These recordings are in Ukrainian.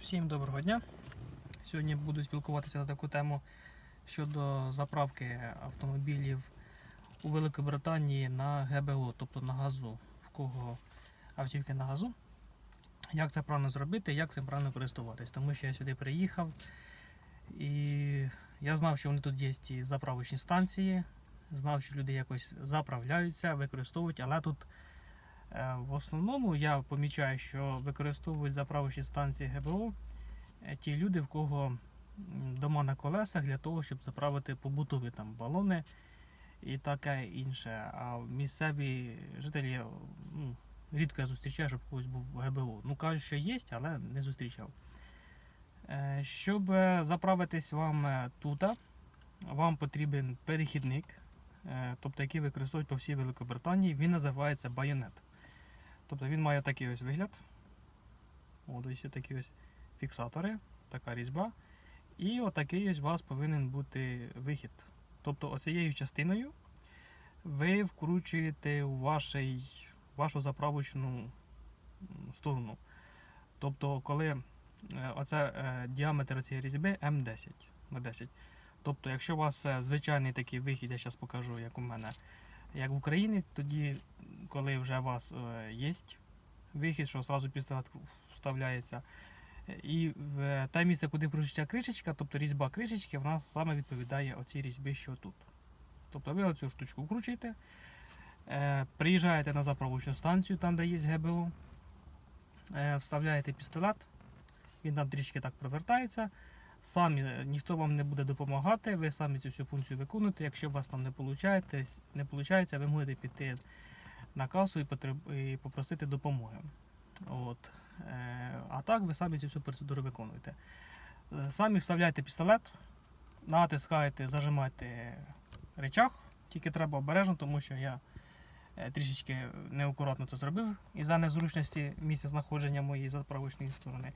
Всім доброго дня. Сьогодні буду спілкуватися на таку тему щодо заправки автомобілів у Великобританії на ГБО, тобто на газу, в кого автівки на газу. Як це правильно зробити, як цим правильно користуватись. Тому що я сюди приїхав і я знав, що вони тут є ці заправочні станції, знав, що люди якось заправляються, використовують, але тут В основному я помічаю, що використовують заправочні станції ГБО е, ті люди, в кого дома на колесах для того, щоб заправити побутові там балони і таке інше. А місцеві жителі ну, рідко я зустрічаю, щоб когось був ГБО. Ну кажуть, що є, але не зустрічав. Е, Щоб е, заправитись вам е, тут, вам потрібен перехідник, е, тобто який використовують по всій Великобританії. Він називається байонет. Тобто він має такий ось вигляд. От ось такі ось фіксатори, така різьба. І отакий ось у вас повинен бути вихід. Тобто оцією частиною ви вкручуєте у вашій, вашу заправочну сторону. Тобто, коли е, оце е, діаметр цієї різьби М10 на 10. Тобто, якщо у вас е, звичайний такий вихід, я зараз покажу, як у мене, як в Україні, тоді, коли вже у вас е, є вихід, що одразу пістолет вставляється. І в те місце, куди вкручується кришечка, тобто різьба кришечки, вона саме відповідає оцій різьбі, що тут. Тобто ви оцю штучку вкручуєте, е, приїжджаєте на заправочну станцію, там де є ГБО, е, вставляєте пістолет, він там трішки так провертається. Самі е, ніхто вам не буде допомагати, ви самі цю всю функцію виконуєте. Якщо у вас там не виходить, не виходить, ви можете піти на касу і, потреб- і попросити допомоги. От. Е, А так ви самі цю всю процедуру виконуєте. Е, Самі вставляєте пістолет, натискаєте, зажимаєте речах, тільки треба обережно, тому що я трішечки неакуратно це зробив із-за незручності місця знаходження моєї заправочної сторони.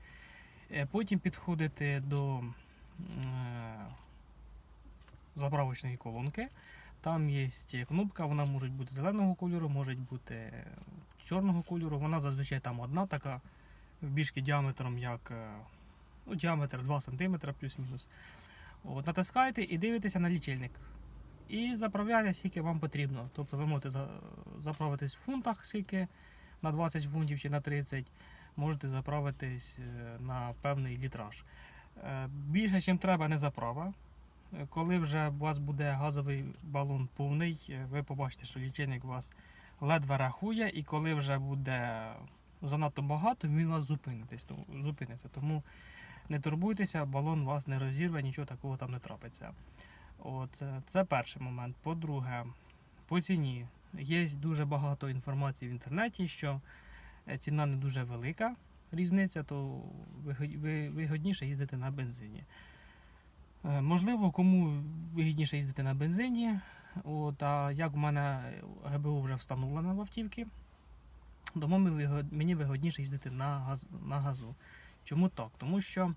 Потім підходите до заправочної колонки. Там є кнопка, вона може бути зеленого кольору, може бути чорного кольору. Вона зазвичай там одна така, більшки діаметром як е, ну, діаметр 2 см плюс-мінус. Натискаєте і дивитеся на лічильник. І заправляєте, скільки вам потрібно. Тобто ви можете заправитись в фунтах, скільки на 20 фунтів чи на 30, можете заправитись е, на певний літраж. Е, Більше, ніж треба, не заправа. Е, Коли вже у вас буде газовий балон повний, е, ви побачите, що лічильник у вас ледве рахує, і коли вже буде занадто багато, він у вас зупиниться. Тому не турбуйтеся, балон вас не розірве, нічого такого там не трапиться. От, це перший момент. По-друге, по ціні. Є дуже багато інформації в інтернеті, що ціна не дуже велика, різниця, то вигідніше їздити на бензині. Е, Можливо, кому вигідніше їздити на бензині. От, а як в мене ГБУ вже встановлено в автівці, тому мені вигодніше їздити на, газ, на газу. Чому так? Тому що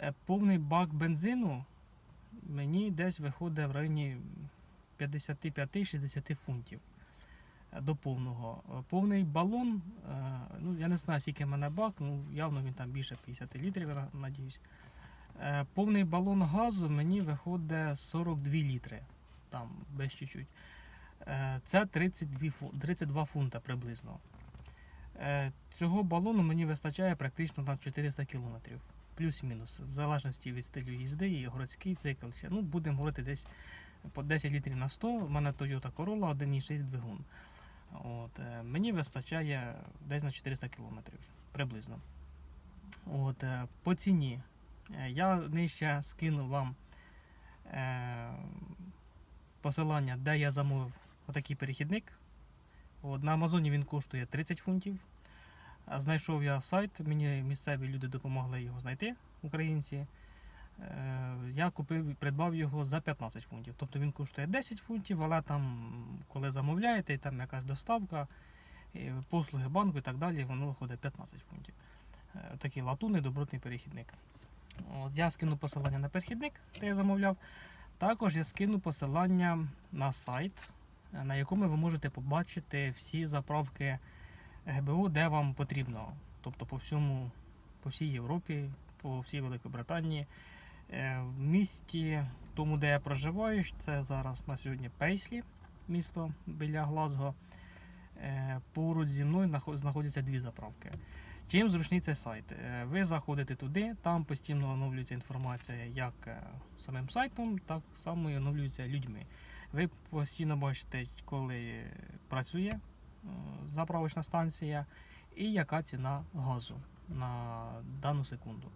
е, повний бак бензину мені десь виходить в районі 55-60 фунтів до повного. Повний балон, е, ну я не знаю, скільки в мене бак, ну явно він там більше 50 літрів, надіюсь. Е, Повний балон газу мені виходить 42 літри, там без чуть-чуть. Е, Це 32, фу- 32 фунта приблизно. Цього балону мені вистачає практично на 400 кілометрів. Плюс-мінус, в залежності від стилю їзди і городський цикл. Ну, будемо говорити десь по 10 літрів на 100. У мене Toyota Corolla 1,6 двигун. От, е, мені вистачає десь на 400 кілометрів приблизно. От, е, по ціні. Е, Я нижче скину вам посилання, де я замовив отакий перехідник. От, на Амазоні він коштує 30 фунтів. Знайшов я сайт, мені місцеві люди допомогли його знайти, українці. Е, Я купив, придбав його за 15 фунтів. Тобто він коштує 10 фунтів, але там, коли замовляєте, і там якась доставка, послуги банку і так далі, воно виходить 15 фунтів. Е, Такий латунний добротний перехідник. От, я скину посилання на перехідник, де я замовляв. Також я скину посилання на сайт, е, на якому ви можете побачити всі заправки ГБУ, де вам потрібно. Тобто по всьому, по всій Європі, по всій Великобританії. Е, В місті, тому де я проживаю, це зараз на сьогодні Пейслі, місто біля Глазго. Е, Поруч зі мною знаходяться дві заправки. Чим зручний цей сайт? Е, Ви заходите туди, там постійно оновлюється інформація як самим сайтом, так само і оновлюється людьми. Ви постійно бачите, коли працює заправочна станція і яка ціна газу на дану секунду.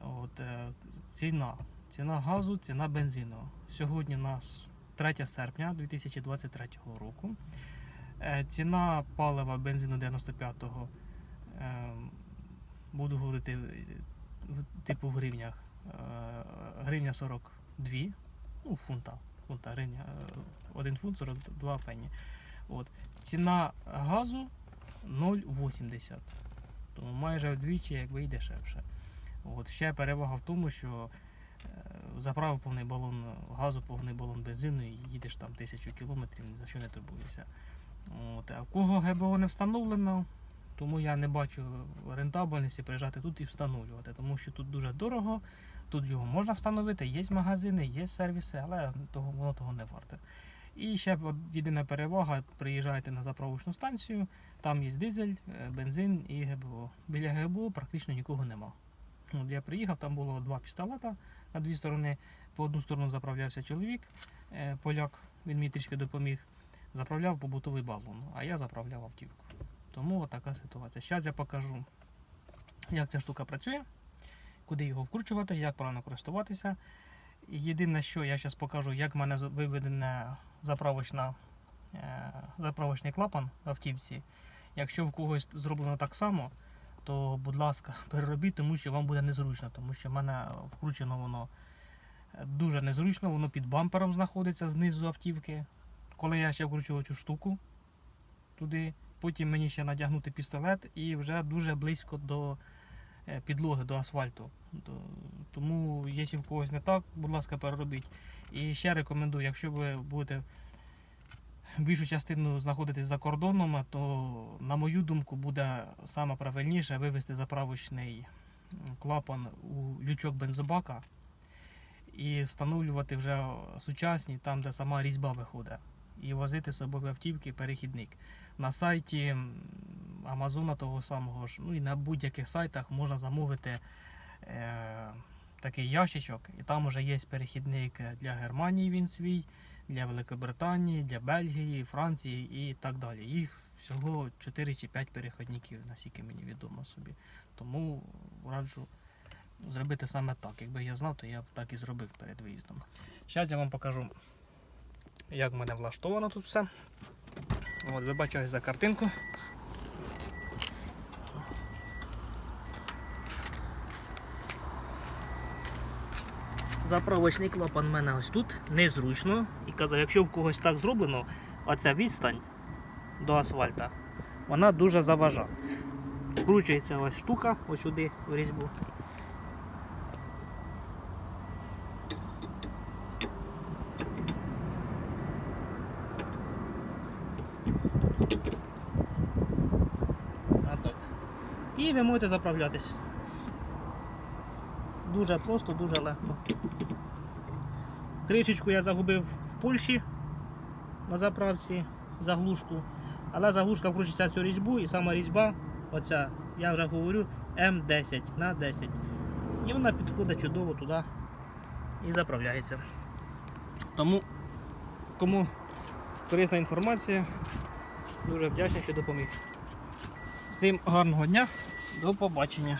От, е, ціна. Ціна газу, ціна бензину. Сьогодні у нас 3 серпня 2023 року. Е, Ціна палива бензину 95-го е, буду говорити типу в гривнях. Гривня 42, ну, фунта. Фунта гривня, 1 фунт 42 пені. От. Ціна газу 0,80. Тому майже вдвічі, якби і дешевше. От. Ще перевага в тому, що е, заправив повний балон газу, повний балон бензину і їдеш там тисячу кілометрів, ні за що не турбуєшся. От. А в кого ГБО не встановлено, тому я не бачу рентабельності приїжджати тут і встановлювати, тому що тут дуже дорого, тут його можна встановити, є магазини, є сервіси, але того, воно того не варте. І ще єдина перевага, приїжджаєте на заправочну станцію, там є дизель, е, бензин і ГБО. Біля ГБО практично нікого нема. От я приїхав, там було два пістолета на дві сторони. По одну сторону заправлявся чоловік, е, поляк, він мені трішки допоміг. Заправляв побутовий балон, а я заправляв автівку. Тому така ситуація. Зараз я покажу, як ця штука працює, куди його вкручувати, як правильно користуватися. Єдине, що я зараз покажу, як в мене виведена заправочна, е, заправочний клапан в автівці. Якщо в когось зроблено так само, то будь ласка, переробіть, тому що вам буде незручно, тому що в мене вкручено воно е, дуже незручно, воно під бампером знаходиться знизу автівки. Коли я ще вкручував цю штуку туди, потім мені ще надягнути пістолет і вже дуже близько до е, підлоги, до асфальту. Тому, якщо в когось не так, будь ласка, переробіть. І ще рекомендую, якщо ви будете більшу частину знаходитись за кордоном, то, на мою думку, буде саме правильніше вивести заправочний клапан у лючок бензобака і встановлювати вже сучасні, там, де сама різьба виходить, і возити з собою автівки перехідник. На сайті Амазона того самого ж, ну і на будь-яких сайтах можна замовити е, такий ящичок, і там вже є перехідник для Германії він свій, для Великобританії, для Бельгії, Франції і так далі. Їх всього 4 чи 5 переходників, наскільки мені відомо собі. Тому раджу зробити саме так. Якби я знав, то я б так і зробив перед виїздом. Зараз я вам покажу, як в мене влаштовано тут все. От, ви бачите за картинку. Заправочний клапан в мене ось тут незручно. І казав, якщо в когось так зроблено, оця відстань до асфальта, вона дуже заважа. Вкручується ось штука, ось сюди в різьбу. І ви можете заправлятись. Дуже просто, дуже легко. Кришечку я загубив в Польщі на заправці заглушку. Але заглушка вкручується в цю різьбу і сама різьба, оця, я вже говорю, М10 на 10. І вона підходить чудово туди і заправляється. Тому, кому корисна інформація, дуже вдячний, що допоміг. Всім гарного дня, до побачення.